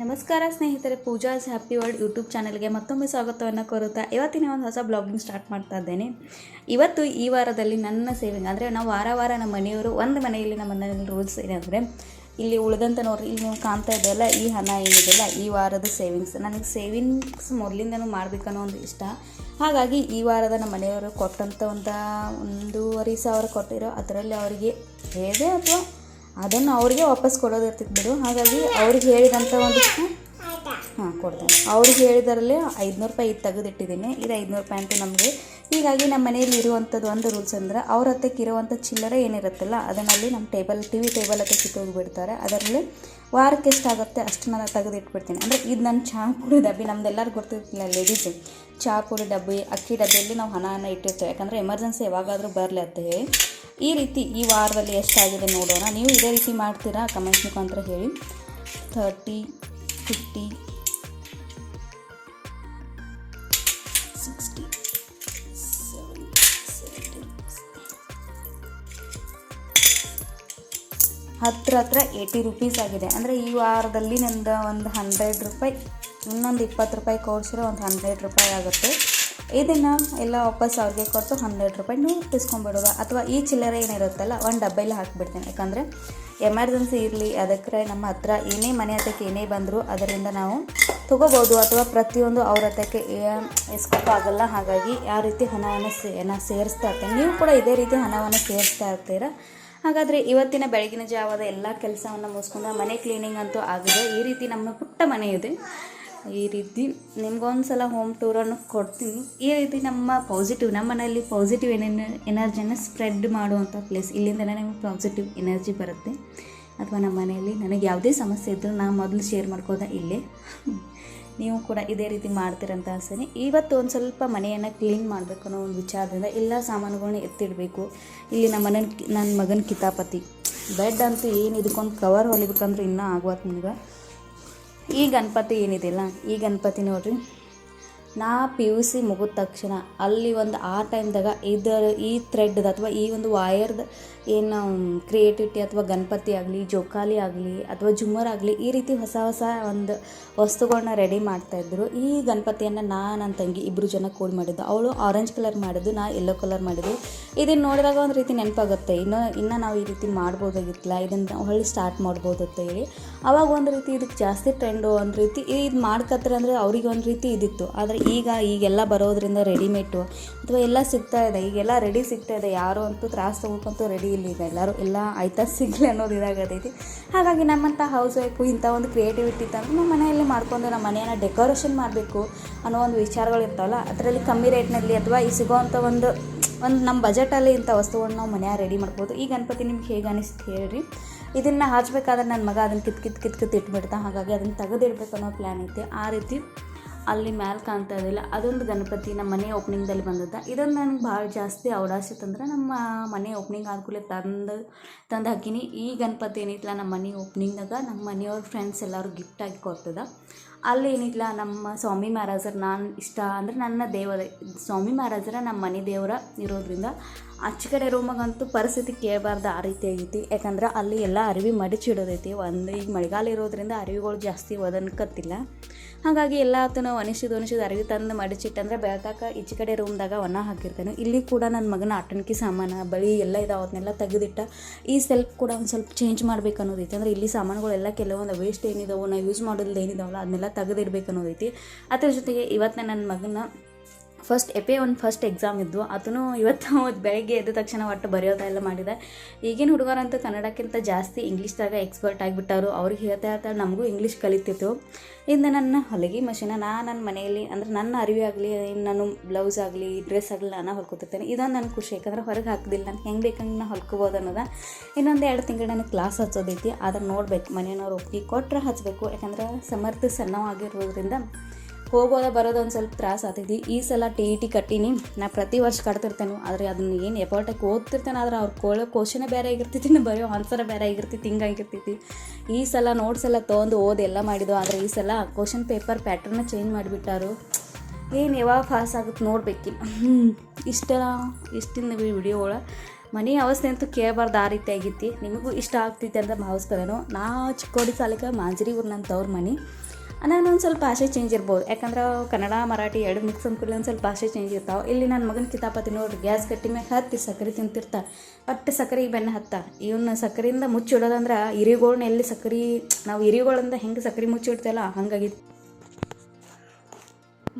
ನಮಸ್ಕಾರ ಸ್ನೇಹಿತರೆ Pooja's happy world YouTube ಚಾನಲ್ಗೆ ಮತ್ತೊಮ್ಮೆ ಸ್ವಾಗತವನ್ನು ಕೋರುತ್ತಾ ಇವತ್ತಿನ ಒಂದು ಹೊಸ ಬ್ಲಾಗಿಂಗ್ ಸ್ಟಾರ್ಟ್ ಮಾಡ್ತಾ ಇದ್ದೇನೆ. ಇವತ್ತು ಈ ವಾರದಲ್ಲಿ ನನ್ನ ಸೇವಿಂಗ್ ಅಂದರೆ ನಾವು ವಾರ ವಾರ ನಮ್ಮ ಮನೆಯವರು ಒಂದು ಮನೆಯಲ್ಲಿ ನಮ್ಮ ಮನೆಯಲ್ಲಿ ರೂಲ್ಸ್ ಏನಂದರೆ ಇಲ್ಲಿ ಉಳಿದಂತ ನೋಡ್ರಿ, ಇಲ್ಲಿ ನೀವು ಕಾಣ್ತಾ ಇದೆಯಲ್ಲ, ಈ ಹಣ ಏನಿದೆಯಲ್ಲ, ಈ ವಾರದ ಸೇವಿಂಗ್ಸ್. ನನಗೆ ಸೇವಿಂಗ್ಸ್ ಮೊದಲಿಂದನೂ ಮಾಡಬೇಕನ್ನೋ ಒಂದು ಇಷ್ಟ. ಹಾಗಾಗಿ ಈ ವಾರದ ನಮ್ಮ ಮನೆಯವರು ಕೊಟ್ಟಂಥ ಒಂದು, ಒಂದೂವರೆ ಸಾವಿರ ಕೊಟ್ಟಿರೋ, ಅದರಲ್ಲಿ ಅವರಿಗೆ ಹೇಳಿದೆ ಅಥವಾ ಅದನ್ನು ಅವ್ರಿಗೆ ವಾಪಸ್ ಕೊಡೋದಿರ್ತಿತ್ತು ಬಿಡು. ಹಾಗಾಗಿ ಅವ್ರಿಗೆ ಹೇಳಿದಂಥ ಒಂದು ಹಾಂ ಕೊಡ್ತೇನೆ. ಅವ್ರಿಗೆ ಹೇಳಿದರಲ್ಲಿ ಐದುನೂರು ರೂಪಾಯಿ ಇದು ತೆಗೆದಿಟ್ಟಿದ್ದೀನಿ. ಇದು ಐದುನೂರು ರೂಪಾಯಿ ಅಂತ ನಮಗೆ. ಹೀಗಾಗಿ ನಮ್ಮ ಮನೆಯಲ್ಲಿ ಇರುವಂಥದ್ದು ಒಂದು ರೂಲ್ಸ್ ಅಂದ್ರೆ ಅವ್ರ ಹತ್ತಕ್ಕೆ ಇರುವಂಥ ಚಿಲ್ಲರೆ ಏನಿರುತ್ತಲ್ಲ ಅದನ್ನಲ್ಲಿ ನಮ್ಮ ಟೇಬಲ್ ಟಿ ವಿ ಟೇಬಲ್ ಹತ್ರ ಕಿತ್ತೋಗಿಬಿಡ್ತಾರೆ ಅದರಲ್ಲಿ ವಾರಕ್ಕೆ ಎಷ್ಟಾಗುತ್ತೆ ಅಷ್ಟು ನಾನು ತೆಗೆದಿಟ್ಬಿಡ್ತೀನಿ. ಅಂದರೆ ಇದು ನನ್ನ ಚಹಾ ಪುಡಿ ಡಬ್ಬಿ ನಮ್ದೆಲ್ಲರೂ ಗೊತ್ತಿರ್ತಿಲ್ಲ ಲೇಡೀಸ್ ಚಹಾ ಪುಡಿ ಡಬ್ಬಿ ಅಕ್ಕಿ ಡಬ್ಬಿಯಲ್ಲಿ ನಾವು ಹಣನ ಇಟ್ಟಿರ್ತೇವೆ. ಯಾಕಂದರೆ ಎಮರ್ಜೆನ್ಸಿ ಯಾವಾಗಾದರೂ ಬರಲಿ ಅಂತ ಹೇಳಿ. ಈ ರೀತಿ ಈ ವಾರದಲ್ಲಿ ಎಷ್ಟಾಗಿದೆ ನೋಡೋಣ. ನೀವು ಇದೇ ರೀತಿ ಮಾಡ್ತೀರಾ? ಕಮೆಂಟ್ ಮುಖಾಂತರ ಹೇಳಿ. ಥರ್ಟಿ, ಫಿಫ್ಟಿ, ಸಿಕ್ಸ್ಟಿ ಹತ್ರ ಹತ್ರ ಏಯ್ಟಿ ರುಪೀಸ್ ಆಗಿದೆ. ಅಂದರೆ ಈ ವಾರದಲ್ಲಿ ನಂದು ಒಂದು ಹಂಡ್ರೆಡ್ ರೂಪಾಯಿ, ಇನ್ನೊಂದು ಇಪ್ಪತ್ತು ರೂಪಾಯಿ ಕೊಡ್ಸಿರೋ ಒಂದು ಹಂಡ್ರೆಡ್ ರೂಪಾಯಿ ಆಗುತ್ತೆ. ಇದನ್ನು ಎಲ್ಲ ವಾಪಸ್ ಅವ್ರಿಗೆ ಕೊಟ್ಟು ಹನ್ನೆರಡು ರೂಪಾಯಿ ನೀವು ತಿಸ್ಕೊಂಡ್ಬಿಡೋದು ಅಥವಾ ಈ ಚಿಲ್ಲರೆ ಏನಿರುತ್ತಲ್ಲ, ಒಂದು ಡಬ್ಬೆಲ್ಲ ಹಾಕಿಬಿಡ್ತೀನಿ. ಯಾಕಂದರೆ ಎಮರ್ಜೆನ್ಸಿ ಇರಲಿ ಅದಕ್ಕೆ ನಮ್ಮ ಹತ್ರ ಏನೇ ಮನೆ ಹತ್ತಕ್ಕೆ ಏನೇ ಬಂದರೂ ಅದರಿಂದ ನಾವು ತಗೋಬೋದು. ಅಥವಾ ಪ್ರತಿಯೊಂದು ಅವ್ರ ಹತ್ತಕ್ಕೆ ಆಗಲ್ಲ. ಹಾಗಾಗಿ ಯಾವ ರೀತಿ ಹಣವನ್ನು ಸೇ ಸೇರಿಸ್ತಾ ಇರ್ತೇನೆ. ನೀವು ಕೂಡ ಇದೇ ರೀತಿ ಹಣವನ್ನು ಸೇರಿಸ್ತಾ ಇರ್ತೀರಾ? ಹಾಗಾದರೆ ಇವತ್ತಿನ ಬೆಳಗಿನ ಜಾವದ ಎಲ್ಲ ಕೆಲಸವನ್ನು ಮುಗಿಸ್ಕೊಂಡು ಮನೆ ಕ್ಲೀನಿಂಗ್ ಅಂತೂ ಆಗಿದೆ. ಈ ರೀತಿ ನಮ್ಮ ಪುಟ್ಟ ಮನೆ ಇದೆ. ಈ ರೀತಿ ನಿಮ್ಗೊಂದು ಸಲ ಹೋಮ್ ಟೂರನ್ನು ಕೊಡ್ತೀನಿ. ಈ ರೀತಿ ನಮ್ಮ ಪಾಸಿಟಿವ್ ನಮ್ಮ ಮನೆಯಲ್ಲಿ ಪಾಸಿಟಿವ್ ಏನೇನು ಎನರ್ಜಿಯನ್ನು ಸ್ಪ್ರೆಡ್ ಮಾಡುವಂಥ ಪ್ಲೇಸ್ ಇಲ್ಲಿಂದನೇ ನಿಮಗೆ ಪಾಸಿಟಿವ್ ಎನರ್ಜಿ ಬರುತ್ತೆ. ಅಥವಾ ನಮ್ಮ ಮನೆಯಲ್ಲಿ ನನಗೆ ಯಾವುದೇ ಸಮಸ್ಯೆ ಇದ್ದರೂ ನಾನು ಮೊದಲು ಶೇರ್ ಮಾಡ್ಕೋದ ಇಲ್ಲೇ. ನೀವು ಕೂಡ ಇದೇ ರೀತಿ ಮಾಡ್ತೀರಂತ ಅನ್ಸ್ತೀನಿ ಇವತ್ತು ಒಂದು ಸ್ವಲ್ಪ ಮನೆಯನ್ನು ಕ್ಲೀನ್ ಮಾಡಬೇಕು ಅನ್ನೋ ಒಂದು ವಿಚಾರದಿಂದ ಎಲ್ಲ ಸಾಮಾನುಗಳನ್ನ ಎತ್ತಿಡಬೇಕು. ಇಲ್ಲಿ ನಮ್ಮ ಮನೆ ನನ್ನ ಮಗನ ಕಿತಾಪತಿ. ಬೆಡ್ ಅಂತೂ ಏನು ಇದಕ್ಕೊಂದು ಕವರ್ ಹೊಲಿಬೇಕಂದ್ರೆ ಇನ್ನೂ ಆಗುವತ್ತು ನಿಮ್ಗೆ. ಈ ಗಣಪತಿ ಏನಿದೆಯಲ್ಲ ಈ ಗಣಪತಿ ನೋಡ್ರಿ. ನಾ ಪಿ ಯು ಸಿ ಮುಗಿದ ತಕ್ಷಣ ಅಲ್ಲಿ ಒಂದು ಆ ಟೈಮ್ದಾಗ ಇದರ ಈ ಥ್ರೆಡ್ದು ಅಥವಾ ಈ ಒಂದು ವಾಯರ್ದು ಏನು ಕ್ರಿಯೇಟಿವಿಟಿ ಅಥವಾ ಗಣಪತಿ ಆಗಲಿ, ಜೋಕಾಲಿ ಆಗಲಿ ಅಥವಾ ಜುಮ್ಮರ್ ಆಗಲಿ ಈ ರೀತಿ ಹೊಸ ಹೊಸ ಒಂದು ವಸ್ತುಗಳನ್ನ ರೆಡಿ ಮಾಡ್ತಾಯಿದ್ರು ಈ ಗಣಪತಿಯನ್ನು ನಾ ನನ್ನ ತಂಗಿ ಇಬ್ಬರು ಜನ ಕೂಡಿ ಮಾಡಿದ್ದು. ಅವಳು ಆರೆಂಜ್ ಕಲರ್ ಮಾಡಿದ್ದು, ನಾ ಯೆಲ್ಲೋ ಕಲರ್ ಮಾಡಿದ್ದು. ಇದನ್ನು ನೋಡಿದಾಗ ಒಂದು ರೀತಿ ನೆನಪಾಗುತ್ತೆ. ಇನ್ನು, ಇನ್ನೂ ನಾವು ಈ ರೀತಿ ಮಾಡ್ಬೋದಾಗಿತ್ತಲ್ಲ ಇದನ್ನು ಹೊಳ್ಳಿ ಸ್ಟಾರ್ಟ್ ಮಾಡ್ಬೋದು ಅಂತ ಹೇಳಿ. ಅವಾಗ ಒಂದು ರೀತಿ ಇದಕ್ಕೆ ಜಾಸ್ತಿ ಟ್ರೆಂಡು ಒಂದು ರೀತಿ ಇದು ಮಾಡ್ಕತ್ತಾರೆ ಅಂದರೆ ಅವ್ರಿಗೆ ಒಂದು ರೀತಿ ಇದಿತ್ತು. ಆದರೆ ಈಗ, ಈಗೆಲ್ಲ ಬರೋದ್ರಿಂದ ರೆಡಿಮೇಡು ಅಥವಾ ಎಲ್ಲ ಸಿಗ್ತಾ ಇದೆ. ಈಗೆಲ್ಲ ರೆಡಿ ಸಿಗ್ತಾ ಇದೆ. ಯಾರು ಅಂತೂ ತ್ರಾಸು ತಗೋಕಂತೂ ರೆಡಿ ಇಲ್ಲ ಈಗ ಎಲ್ಲರೂ ಎಲ್ಲ ಆಯ್ತಾ? ಸಿಗಲಿ ಅನ್ನೋದು ಇದಾಗತೈತಿ. ಹಾಗಾಗಿ ನಮ್ಮಂಥ ಹೌಸ್ ವೈಫು ಇಂಥ ಒಂದು ಕ್ರಿಯೇಟಿವಿಟಿ ಇತ್ತಂದ್ರೆ ನಮ್ಮ ಮನೆಯಲ್ಲಿ ಮಾಡ್ಕೊಂಡು ನಮ್ಮ ಮನೆಯನ್ನು ಡೆಕೋರೇಷನ್ ಮಾಡಬೇಕು ಅನ್ನೋ ಒಂದು ವಿಚಾರಗಳು ಇರ್ತಾವಲ್ಲ, ಅದರಲ್ಲಿ ಕಮ್ಮಿ ರೇಟ್ನಲ್ಲಿ ಅಥವಾ ಈ ಸಿಗುವಂಥ ಒಂದು ಒಂದು ನಮ್ಮ ಬಜೆಟಲ್ಲಿ ಇಂಥ ವಸ್ತುಗಳನ್ನ ನಾವು ಮನೆಯ ರೆಡಿ ಮಾಡ್ಬೋದು. ಈ ಗಣಪತಿ ನಿಮ್ಗೆ ಹೇಗೆ ಅನಿಸ್ತು ಹೇಳ್ರಿ? ಇದನ್ನು ಹಚ್ಬೇಕಾದ್ರೆ ನನ್ನ ಮಗ ಅದನ್ನು ಕಿತ್ ಕಿತ್ ಕಿತ್ ಕಿತ್ ಇಟ್ಬಿಡ್ತಾ, ಹಾಗಾಗಿ ಅದನ್ನು ತೆಗೆದಿಡ್ಬೇಕು ಅನ್ನೋ ಪ್ಲ್ಯಾನ್ ಐತೆ. ಆ ರೀತಿ ಅಲ್ಲಿ ಮ್ಯಾಲೆ ಕಾಣ್ತಾ ಇದ್ದಿಲ್ಲ ಅದೊಂದು ಗಣಪತಿ ನಮ್ಮ ಮನೆ ಓಪನಿಂಗ್ದಲ್ಲಿ ಬಂದದ್ದು. ಇದೊಂದು ನನಗೆ ಭಾಳ ಜಾಸ್ತಿ ಅವಡಾಸಿತ್ತು ನಮ್ಮ ಮನೆ ಓಪನಿಂಗ್ ಆದ್ಕೂಲೆ ತಂದು ತಂದು ಹಾಕಿನಿ. ಈ ಗಣಪತಿ ಏನಿತ್ತಲ್ಲ ನಮ್ಮ ಮನೆ ಓಪನಿಂಗ್ದಾಗ ನಮ್ಮ ಮನೆಯವ್ರ ಫ್ರೆಂಡ್ಸ್ ಎಲ್ಲರೂ ಗಿಫ್ಟಾಗಿ ಕೊಡ್ತದ. ಅಲ್ಲಿ ಏನಿತ್ತಲ್ಲ ನಮ್ಮ ಸ್ವಾಮಿ ಮಹಾರಾಜರು ನಾನು ಇಷ್ಟ ಅಂದರೆ ನನ್ನ ದೇವರ. ಸ್ವಾಮಿ ಮಹಾರಾಜರ ನಮ್ಮ ಮನೆ ದೇವರ ಇರೋದ್ರಿಂದ ಆಚೆ ಕಡೆ ರೂಮಾಗಂತೂ ಪರಿಸ್ಥಿತಿ ಕೇಳಬಾರ್ದು ಆ ರೀತಿ ಆಗೈತಿ. ಯಾಕಂದ್ರೆ ಅಲ್ಲಿ ಎಲ್ಲ ಅರಿವಿ ಮಡಿಚಿಡೋದೈತಿ. ಒಂದು ಈಗ ಮಳೆಗಾಲ ಇರೋದ್ರಿಂದ ಅರಿವಿಗಳು ಜಾಸ್ತಿ ಒದನ್ಕತ್ತಿಲ್ಲ. ಹಾಗಾಗಿ ಎಲ್ಲ ಆತನ ಒಣಸಿದ ಒಣಸಿದ ಅರಿವಿ ತಂದು ಮಡಿಚಿಟ್ಟಂದ್ರೆ ಬೆಳಕಾಕ ಈಚೆ ಕಡೆ ರೂಮ್ದಾಗ ಒಣ ಹಾಕಿರ್ತಾನೆ. ಇಲ್ಲಿ ಕೂಡ ನನ್ನ ಮಗನ ಆಟಣಿಕೆ ಸಾಮಾನು, ಬಳಿ ಎಲ್ಲ ಇದಾವೆ ಅದನ್ನೆಲ್ಲ ತೆಗೆದಿಟ್ಟ ಈ ಸೆಲ್ಫ್ ಕೂಡ ಒಂದು ಸ್ವಲ್ಪ ಚೇಂಜ್ ಮಾಡ್ಬೇಕು ಅನ್ನೋದೈತಿ. ಅಂದರೆ ಇಲ್ಲಿ ಸಾಮಾನುಗಳೆಲ್ಲ ಕೆಲವೊಂದು ವೇಸ್ಟ್ ಏನಿದಾವೆ, ನಾವು ಯೂಸ್ ಮಾಡೋದು ಏನಿದಾವಲ್ಲ ಅದನ್ನೆಲ್ಲ ತೆಗೆದಿಡ್ಬೇಕು ಅನ್ನೋದೈತಿ. ಅದ್ರ ಜೊತೆಗೆ ಇವತ್ತಿನ ನನ್ನ ಮಗನ ಫಸ್ಟ್ ಎಪೆ ಒಂದು ಫಸ್ಟ್ ಎಕ್ಸಾಮ್ ಇದ್ದು, ಅದನ್ನು ಇವತ್ತು ಬೆಳಗ್ಗೆ ಎದ್ದ ತಕ್ಷಣ ಒಟ್ಟು ಬರೆಯೋದೆಲ್ಲ ಮಾಡಿದೆ. ಈಗಿನ ಹುಡುಗರಂತೂ ಕನ್ನಡಕ್ಕಿಂತ ಜಾಸ್ತಿ ಇಂಗ್ಲೀಷ್ದಾಗ ಎಕ್ಸ್ಪರ್ಟ್ ಆಗಿಬಿಟ್ಟರು ಅವ್ರಿಗೆ ಹೇಳ್ತಾ ಹೇಳ್ತಾ ನಮಗೂ ಇಂಗ್ಲೀಷ್ ಕಲಿತಿತ್ತು. ಇಂದ ನನ್ನ ಹೊಲಿಗೆ ಮಷೀನ ನಾನು ನನ್ನ ಮನೆಯಲ್ಲಿ, ಅಂದರೆ ನನ್ನ ಅರಿವಿ ಆಗಲಿ ನಾನು ಬ್ಲೌಸ್ ಆಗಲಿ ಡ್ರೆಸ್ ಆಗಲಿ ನಾನು ಹೊಲ್ಕೊತಿರ್ತೇನೆ. ಇದೊಂದು ನನ್ನ ಖುಷಿ, ಯಾಕಂದ್ರೆ ಹೊರಗೆ ಹಾಕೋದಿಲ್ಲ. ನಾನು ಹೆಂಗೆ ಬೇಕಂಗೆ ನಾನು ಹೊಲ್ಕೋಬೋದು ಅನ್ನೋದ. ಇನ್ನೊಂದು ಎರಡು ತಿಂಗಳು ನನಗೆ ಕ್ಲಾಸ್ ಹಚ್ಚೋದೈತಿ. ಅದನ್ನು ನೋಡ್ಬೇಕು. ಮನೆಯವ್ರು ಒಪ್ಪಿಗೆ ಕೊಟ್ಟರೆ ಹಚ್ಚಬೇಕು ಯಾಕಂದ್ರೆ ಸಮರ್ಥ ಸಣ್ಣವಾಗಿರೋದ್ರಿಂದ ಹೋಗೋದ ಬರೋದು ಒಂದು ಸ್ವಲ್ಪ ತ್ರಾಸ ಆಗ್ತೈತಿ. ಈ ಸಲ ಟಿ ಇ ಟಿ ಕಟ್ಟೀನಿ. ನಾ ಪ್ರತಿ ವರ್ಷ ಕಟ್ತಿರ್ತೇನೆ. ಆದರೆ ಅದನ್ನ ಏನು ಎಫರ್ಟಾಗಿ ಓದ್ತಿರ್ತೇನೆ. ಆದ್ರೆ ಅವ್ರು ಕೋಳೋ ಕ್ವಶನೇ ಬೇರೆ ಆಗಿರ್ತೈತಿ. ನಾ ಬರೆಯೋ ಆನ್ಸರ್ ಬೇರೆ ಆಗಿರ್ತೈತಿ. ಹಿಂಗಾಗಿರ್ತೈತಿ ಈ ಸಲ ನೋಟ್ಸ್ ಎಲ್ಲ ತೊಗೊಂಡು ಓದಿ ಎಲ್ಲ ಮಾಡಿದ್ದು. ಆದರೆ ಈ ಸಲ ಕ್ವಶನ್ ಪೇಪರ್ ಪ್ಯಾಟ್ರನ್ನ ಚೇಂಜ್ ಮಾಡಿಬಿಟ್ಟಾರು. ಏನು ಯಾವಾಗ ಪಾಸ್ ಆಗುತ್ತೆ ನೋಡ್ಬೇಕು ಇಷ್ಟ ಇಷ್ಟಿನ ವಿಡಿಯೋ ಒಳಗೆ. ಮನೆ ಅವಸ್ಥೆ ಅಂತೂ ಕೇಳಬಾರ್ದು ಆ ರೀತಿ ಆಗೈತಿ ನಿಮಗೂ ಇಷ್ಟ ಆಗ್ತೈತಿ ಅಂತ ಭಾವಿಸ್ತಾರೇನೋ ನಾ ಚಿಕ್ಕೋಡಿ ಸಾಲಕ್ಕೆ ಮಾಂಜರಿ ಊರು ನನ್ನ ಮನೆ. ನಾನು ಒಂದು ಸ್ವಲ್ಪ ಭಾಷೆ ಚೇಂಜ್ ಇರ್ಬೋದು. ಯಾಕಂದ್ರೆ ಕನ್ನಡ, ಮರಾಠಿ ಎರಡು ಮಿಕ್ಸ್ ಅಂದ್ಕೂಡಲೇ ಒಂದು ಸ್ವಲ್ಪ ಭಾಷೆ ಚೇಂಜ್ ಇರ್ತಾವೆ. ಇಲ್ಲಿ ನನ್ನ ಮಗನ ಕಿತಾಪತಿ ನೋಡ್ರಿ, ಗ್ಯಾಸ್ ಕಟ್ಟಿ ಮ್ಯಾಗ ಹತ್ತಿ ಸಕ್ಕರೆ ತಿಂತಿರ್ತಾ. ಒಟ್ಟು ಸಕ್ಕರೆ ಬೆನ್ನ ಹತ್ತ. ಇವನ್ನ ಸಕ್ಕರೆಯಿಂದ ಮುಚ್ಚಿಡೋದಂದ್ರೆ ಇರಿಗೋಳನ್ನ ಎಲ್ಲಿ ಸಕ್ಕರೆ ನಾವು ಇರಿಗೋಳಿಂದ ಹೆಂಗೆ ಸಕ್ಕರೆ ಮುಚ್ಚಿಡ್ತೇವಲ್ಲ ಹಂಗಾಗಿತ್ತು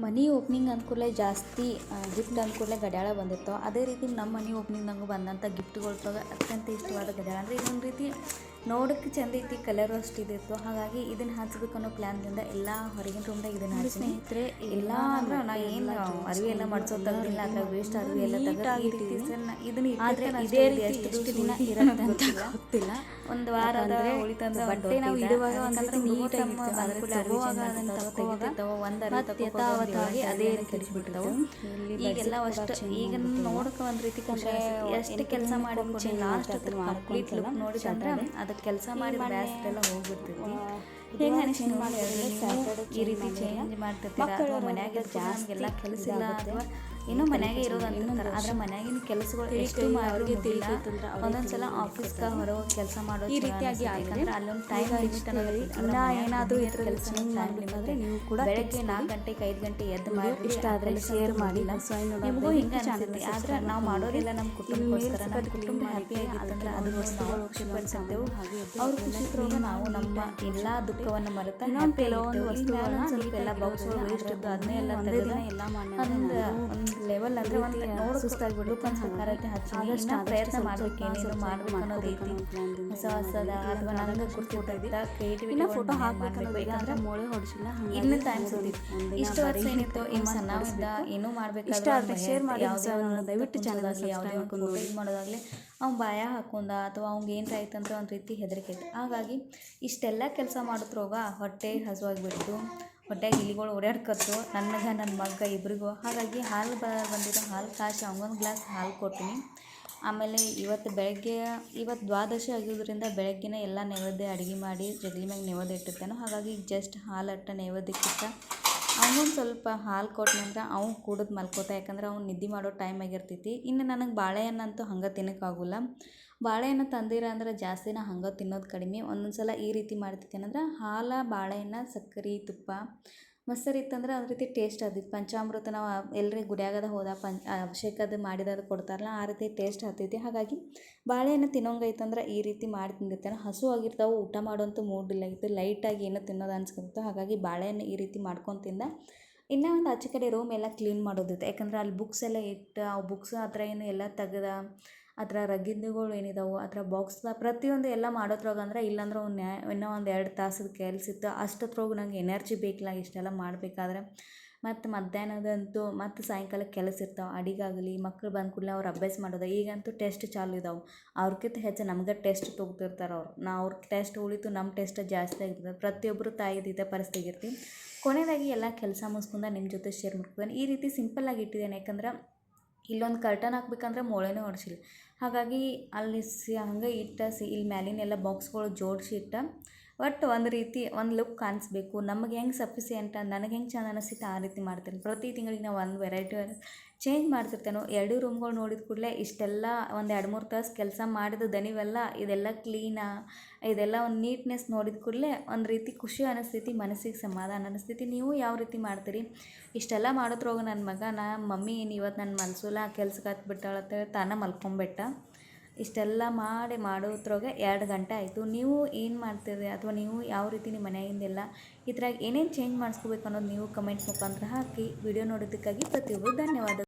ಮನಿ ಓಪ್ನಿಂಗ್ ಅಂದ್ಕೂಡಲೇ ಜಾಸ್ತಿ ಗಿಫ್ಟ್ ಅಂದ್ಕೂಡಲೇ ಗಡ್ಯಾಳ ಬಂದಿರ್ತಾವೆ. ಅದೇ ರೀತಿ ನಮ್ಮ ಮನಿ ಓಪ್ನಿಂಗ್ನಾಗೂ ಬಂದಂಥ ಗಿಫ್ಟ್ಗಳ ಅತ್ಯಂತ ಇಷ್ಟವಾದ ಗಡ್ಯಾಳ. ಅಂದರೆ ಇದೊಂದು ರೀತಿ ನೋಡೋಕ್ಕೆ ಚಂದ ಐತಿ ಕಲರ್ ಅಷ್ಟು ಇದಿತ್ತು ಹಾಗಾಗಿ ಇದನ್ನ ಹಚ್ಬೇಕು ಅನ್ನೋ ಪ್ಲ್ಯಾನ್ದಿಂದ ಎಲ್ಲ ಹೊರಗಿನ ರೂಮ್ದಾಗ ಇದನ್ನು ಹಚ್ಚಿ ಸ್ನೇಹಿತರೆ ಎಲ್ಲ ಅಂದ್ರೆ ನಾ ಏನು ಅರಿವಿ ಎಲ್ಲ ಮಾಡಿಸೋ ತೆಗ್ದಿಲ್ಲ ಅದ್ರಾಗ ವೇಸ್ಟ್ ಅರಿವಿ ಎಲ್ಲ ತೆಗೆದು ಇದನ್ನ ಆದರೆ ಇದೇ ರೀತಿ ಎಷ್ಟು ದಿನ ಇರೋದಂತ ಅಂತ ಗೊತ್ತಿಲ್ಲ. ಅಂದರೆ ಬಟ್ಟೆ ನಾವು ಇಡುವಾಗ ಒಂದಂದ್ರೆ ನೀಟಾಗಿ ಯಥಾವತ್ತಾಗಿ ಅದೇ ರೀತಿ ಈಗೆಲ್ಲ ಅಷ್ಟು ಈಗ ನೋಡಕ್ಕೆ ಒಂದು ರೀತಿ ಖುಷಿ ಎಷ್ಟು ಕೆಲಸ ಮಾಡಿ ಲಾಸ್ಟ್ ಕಂಪ್ಲೀಟ್ ಲುಕ್ ಅದಕ್ಕೆ ಕೆಲಸ ಮಾಡಿ ಬ್ಯಾಸ್ರೆಲ್ಲ ಹೋಗ್ಬಿಡ್ತೀವಿ ಹೆಂಗೆ ಅನಿಸ್ತು ಈ ರೀತಿ ಚೇಂಜ್ ಮಾಡ್ತಿರ್ತೀರ? ಮನ್ಯಾಗ ಮನ್ಯಾಗ ಜಾಸ್ತಿಗೆಲ್ಲ ಕೆಲಸ ಇಲ್ಲ ಅಥವಾ ಏನೋ ಮನ್ಯಾಗೆ ಇರೋದು ಅಂತಿರ್ತಾರೆ ಆದ್ರೆ ಮನ್ಯಾಗಿನ ಕೆಲಸಗಳು ಎಷ್ಟು ಅವ್ರಿಗೆ ತಿಳಿತಿಲ್ಲ ಒಂದೊಂದ್ಸಲ ಆಫೀಸ್ಗೆ ಹೊರ ಕೆಲಸ ಮಾಡೋದು ಈ ರೀತಿಯಾಗಿ ಯಾಕಂದ್ರೆ ಅಲ್ಲೊಂದು ಟೈಮ್ ಲಿಮಿಟ್ ಅನ್ನೋದು ಇನ್ನ ಏನಾದರೂ ಇದ್ರ ಕೆಲಸ ಅಂದ್ರೆ ನೀವು ಕೂಡ ಬೆಳಗ್ಗೆ ನಾಲ್ಕು ಗಂಟೆಗೆ ಐದು ಗಂಟೆ ಎದ್ದು ಮಾಡಿ ಇಷ್ಟ ಆದರೆ ಶೇರ್ ಮಾಡಿಲ್ಲ ನಿಮಗೂ ಹಿಂಗೆ ಅನ್ಸುತ್ತೆ. ಆದ್ರೆ ನಾವು ಮಾಡೋರಿಲ್ಲ ನಮ್ಮ ಕುಟುಂಬಕ್ಕೋಸ್ಕರ. ನಮ್ಮ ಕುಟುಂಬ ಹ್ಯಾಪಿ ಆಗಿತ್ತಂದ್ರೆ ಅದನ್ನ ನಾವು ಖುಷಿ ಪಡಿಸಿದ್ದೆವು ಅವ್ರ ಖುಷಿ ನಾವು ನಮ್ಮ ಎಲ್ಲ ದುಃಖವನ್ನು ಮರೆತ ಕೆಲವೊಂದು ವಸ್ತುಗಳನ್ನ ಸ್ವಲ್ಪ ಎಲ್ಲ ಬಾಕ್ಸ್ಗಳು ವೇಸ್ಟ್ ಇದ್ದು ಅದನ್ನೇ ಎಲ್ಲ ತೆಗೆದ ಎಲ್ಲ ಮಾಡಿ ಒಂದು ಲೆವೆಲ್ ಅಂದರೆ ಒಂದು ಸುಸ್ತಾಗ್ಬಿಡುತ್ತೆ ಸುಸ್ತಾಗ್ಬಿಟ್ಟು ಒಂದು ಸಕಾರತೆ ಹಚ್ಚಿ. ಇನ್ನ ಪ್ರಯತ್ನ ಮಾಡಬೇಕು. ಏನೇನು ಮಾಡ್ಬೇಕು ಅನ್ನೋದು ಐತಿ ಹೊಸ ಹೊಸದ ಅಥವಾ ನಂಗೆ ಕ್ರಿಯೇಟಿವ್ ಕ್ರಿಯೇಟಿವಿಟಿ ಫೋಟೋ ಹಾಕ್ಬೇಕು ಯಾಕಂದ್ರೆ ಮೊಳೆ ಹೊಡಿಸಿಲ್ಲ ಇನ್ನು ಟೈಮ್ ಸಿಗ್ತಿತ್ತು ಇಷ್ಟು ವರ್ಷ ಏನಿತ್ತು ಏನು ಸಣ್ಣವಿದ್ದ ಏನೂ ಮಾಡಬೇಕಾದ್ರೆ ಶೇರ್ ಮಾಡಿ ದಯವಿಟ್ಟು ಚಾನಲ್ ಯಾವುದೇ ಒಂದು ಇದು ಮಾಡೋದಾಗಲಿ ಅವ್ನು ಬಾಯ ಹಾಕೊಂಡ ಅಥವಾ ಅವ್ನಿಗೆ ಏನು ಆಯ್ತಂದ್ರೆ ಒಂದು ರೀತಿ ಹೆದರಿಕೆ ಹಾಗಾಗಿ ಇಷ್ಟೆಲ್ಲ ಕೆಲಸ ಮಾಡಿದ್ರೋಗ ಹೊಟ್ಟೆ ಹಸುವಾಗಿಬಿಟ್ಟು ಹೊಟ್ಟೆಗೆ ಇಲಿಗಳು ಓಡಾಡ್ಕತ್ತು. ನನಗೆ ನನ್ನ ಮಗ ಇಬ್ಬರಿಗೂ ಹಾಗಾಗಿ ಹಾಲು ಬ, ಬಂದಿರೋ ಹಾಲು ಕಾಸಿ ಅವನೊಂದು ಗ್ಲಾಸ್ ಹಾಲು ಕೊಟ್ಟಿನಿ ಆಮೇಲೆ ಇವತ್ತು ಬೆಳಗ್ಗೆ, ಇವತ್ತು ದ್ವಾದಶಿ ಆಗಿರೋದ್ರಿಂದ ಬೆಳಗ್ಗೆನೇ ಎಲ್ಲ ನೈವೇದ್ಯ ಅಡುಗೆ ಮಾಡಿ ಜಗಲಿ ಮ್ಯಾಗ ನೈವೇದ್ಯ ಇಟ್ಟಿರ್ತೇನೆ. ಹಾಗಾಗಿ ಜಸ್ಟ್ ಹಾಲು ಅಟ್ಟ ನೈವೇದ್ಯಕ್ಕಿಂತ ಅವನೊಂದು ಸ್ವಲ್ಪ ಹಾಲು ಕೊಟ್ಟ ನಂತರ ಅವ್ನು ಕುಡಿದು ಮಲ್ಕೋತ, ಯಾಕಂದ್ರೆ ಅವ್ನು ನಿದ್ದೆ ಮಾಡೋ ಟೈಮ್ ಆಗಿರ್ತೈತಿ. ಇನ್ನು ನನಗೆ ಬಾಳೆಹಣ್ಣಂತೂ ಹಂಗೆ ತಿನ್ನೋಕ್ಕಾಗೋಲ್ಲ. ಬಾಳೆಹಣ್ಣು ತಂದಿರ ಅಂದ್ರೆ ಜಾಸ್ತಿನ ಹಂಗೆ ತಿನ್ನೋದು ಕಡಿಮೆ. ಒಂದೊಂದು ಸಲ ಈ ರೀತಿ ಮಾಡ್ತಿದ್ದೇನೆ ಅಂದ್ರೆ ಹಾಲು, ಬಾಳೆಹಣ್ಣು, ಸಕ್ಕರೆ, ತುಪ್ಪ, ಮೊಸರು ಇತ್ತಂದ್ರೆ ಅದ್ರ ರೀತಿ ಟೇಸ್ಟ್ ಆದಿತ್ತು ಪಂಚಾಮೃತ ನಾವು ಎಲ್ಲರಿಗೆ ಗುಡಿಯಾಗದ ಹೋದ ಪಂಚ ಅಭಿಷೇಕದ ಮಾಡಿದದು ಕೊಡ್ತಾರಲ್ಲ ಆ ರೀತಿ ಟೇಸ್ಟ್ ಹತ್ತೈತಿ. ಹಾಗಾಗಿ ಬಾಳೆಹಣ್ಣು ತಿನ್ನೋಂಗೈತಂದ್ರೆ ಈ ರೀತಿ ಮಾಡಿ ತಿಂದಿರ್ತೇನೆ. ಹಸು ಆಗಿರ್ತಾವೆ, ಊಟ ಮಾಡುವಂಥ ಮೂಡ್ ಇಲ್ಲ ಇತ್ತು ಲೈಟಾಗಿ ಏನೋ ತಿನ್ನೋದು ಅನ್ಸ್ಕೊತ ಹಾಗಾಗಿ ಬಾಳೆಹಣ್ಣು ಈ ರೀತಿ ಮಾಡ್ಕೊಂಡು ತಿಂದ. ಇನ್ನೂ ಒಂದು ಆಚೆ ಕಡೆ ರೂಮ್ ಎಲ್ಲ ಕ್ಲೀನ್ ಮಾಡೋದಿತ್ತು. ಯಾಕಂದ್ರೆ ಅಲ್ಲಿ ಬುಕ್ಸ್ ಎಲ್ಲ ಇಟ್ಟು, ಆ ಬುಕ್ಸ್ ಹತ್ರ ಏನು ಎಲ್ಲ ತೆಗ್ದ ಅದರ ರಗಿಂದಗಳು ಏನಿದಾವೆ, ಅದರ ಬಾಕ್ಸ್ ಪ್ರತಿಯೊಂದು ಎಲ್ಲ ಮಾಡೋದ್ರಾಗ ಅಂದ್ರೆ ಇಲ್ಲಾಂದ್ರೆ ಒಂದು ಇನ್ನೂ ಒಂದು ಎರಡು ತಾಸದ ಕೆಲಸ ಇತ್ತು. ಅಷ್ಟೊತ್ರೊಳಗೆ ನಂಗೆ ಎನರ್ಜಿ ಬೇಕಿಲ್ಲ, ಇಷ್ಟೆಲ್ಲ ಮಾಡಬೇಕಾದ್ರೆ. ಮತ್ತು ಮಧ್ಯಾಹ್ನದಂತೂ ಮತ್ತು ಸಾಯಂಕಾಲ ಕೆಲಸ ಇರ್ತಾವೆ, ಅಡಿಗಾಗಲಿ, ಮಕ್ಳು ಬಂದ ಕೂಡಲೇ ಅವ್ರು ಅಭ್ಯಾಸ ಮಾಡೋದು. ಈಗಂತೂ ಟೆಸ್ಟ್ ಚಾಲು ಇದಾವೆ. ಅವ್ರಿಗಿಂತ ಹೆಚ್ಚು ನಮ್ಗೆ ಟೆಸ್ಟ್ ತೊಗ್ತಿರ್ತಾರೆ ಅವ್ರು. ನಾ ಅವ್ರ ಟೆಸ್ಟ್ ಉಳಿತು ನಮ್ಮ ಟೆಸ್ಟ್ ಜಾಸ್ತಿ ಆಗಿರ್ತದೆ ಪ್ರತಿಯೊಬ್ಬರು ತಾಯಿದ ಇದೇ ಪರಿಸ್ಥಿತಿ ಇರ್ತೀವಿ ಕೊನೆಯದಾಗಿ ಎಲ್ಲ ಕೆಲಸ ಮುಗಿಸ್ಕೊಂಡ ನಿಮ್ಮ ಜೊತೆ ಶೇರ್ ಮಾಡ್ಕೊತೀನಿ ಈ ರೀತಿ ಸಿಂಪಲ್ಲಾಗಿ ಇಟ್ಟಿದ್ದೇನೆ. ಯಾಕಂದ್ರೆ ಇಲ್ಲೊಂದು ಕರ್ಟನ್ ಹಾಕ್ಬೇಕಂದ್ರೆ ಮೊಳೆನೂ ಹೊಡ್ಸಿಲ್ಲ ಹಾಗಾಗಿ ಅಲ್ಲಿ ಸಿ ಹಂಗೆ ಇಟ್ಟ ಸಿ ಇಲ್ಲಿ ಮ್ಯಾಲಿನೆಲ್ಲ ಬಾಕ್ಸ್ಗಳು ಜೋಡಿಸಿ ಇಟ್ಟ ಒಟ್ಟು ಒಂದು ರೀತಿ ಒಂದು ಲುಕ್ ಕಾಣಿಸ್ಬೇಕು. ನಮಗೆ ಹೆಂಗೆ ಸಫಿಸಿಯೆಂಟ್ ನನಗೆ ಹೆಂಗೆ ಚೆಂದ ಅನಿಸ್ತೈತೆ ಆ ರೀತಿ ಮಾಡ್ತೀನಿ. ಪ್ರತಿ ತಿಂಗಳಿಗೆ ನಾವು ಒಂದು ವೆರೈಟಿ ಚೇಂಜ್ ಮಾಡ್ತಿರ್ತೇನೆ ಎರಡು ರೂಮ್ಗಳು ನೋಡಿದ ಕೂಡಲೇ ಇಷ್ಟೆಲ್ಲ ಒಂದು ಎರಡು ಮೂರು ತಾಸು ಕೆಲಸ ಮಾಡಿದ ದನಿವೆಲ್ಲ ಇದೆಲ್ಲ ಕ್ಲೀನಾ ಇದೆಲ್ಲ ಒಂದು ನೀಟ್ನೆಸ್ ನೋಡಿದ ಕೂಡಲೇ ಒಂದು ರೀತಿ ಖುಷಿ ಅನಿಸ್ತೈತಿ ಮನಸ್ಸಿಗೆ ಸಮಾಧಾನ ಅನಿಸ್ತೈತಿ ನೀವು ಯಾವ ರೀತಿ ಮಾಡ್ತೀರಿ? ಇಷ್ಟೆಲ್ಲ ಮಾಡೋದ್ರೋಗ ನನ್ನ ಮಗ, ನಾ, ಮಮ್ಮಿ ಏನು ಇವತ್ತು ನನ್ನ ಮಲ್ಸೋಲ್ಲ ಕೆಲ್ಸಕ್ಕೆ ಹತ್ಬಿಟ್ಟಾಳತ್ತ ತಾನೇ ಮಲ್ಕೊಂಬಿಟ್ಟ. ಇಷ್ಟೆಲ್ಲ ಮಾಡಿ ಮಾಡೋದ್ರೊಳಗೆ ಎರಡು ಗಂಟೆ ಆಯಿತು. ನೀವು ಏನು ಮಾಡ್ತೀರಿ ಅಥವಾ ನೀವು ಯಾವ ರೀತಿ ನಿಮ್ಮ ಮನೆಯಿಂದೆಲ್ಲ ಇದ್ರಾಗ ಏನೇನು ಚೇಂಜ್ ಮಾಡಿಸ್ಕೋಬೇಕು ಅನ್ನೋದು ನೀವು ಕಮೆಂಟ್ಸ್ ಮುಖಾಂತರ ಹಾಕಿ. ವಿಡಿಯೋ ನೋಡೋದಕ್ಕಾಗಿ ಪ್ರತಿಯೊಬ್ಬರು ಧನ್ಯವಾದ.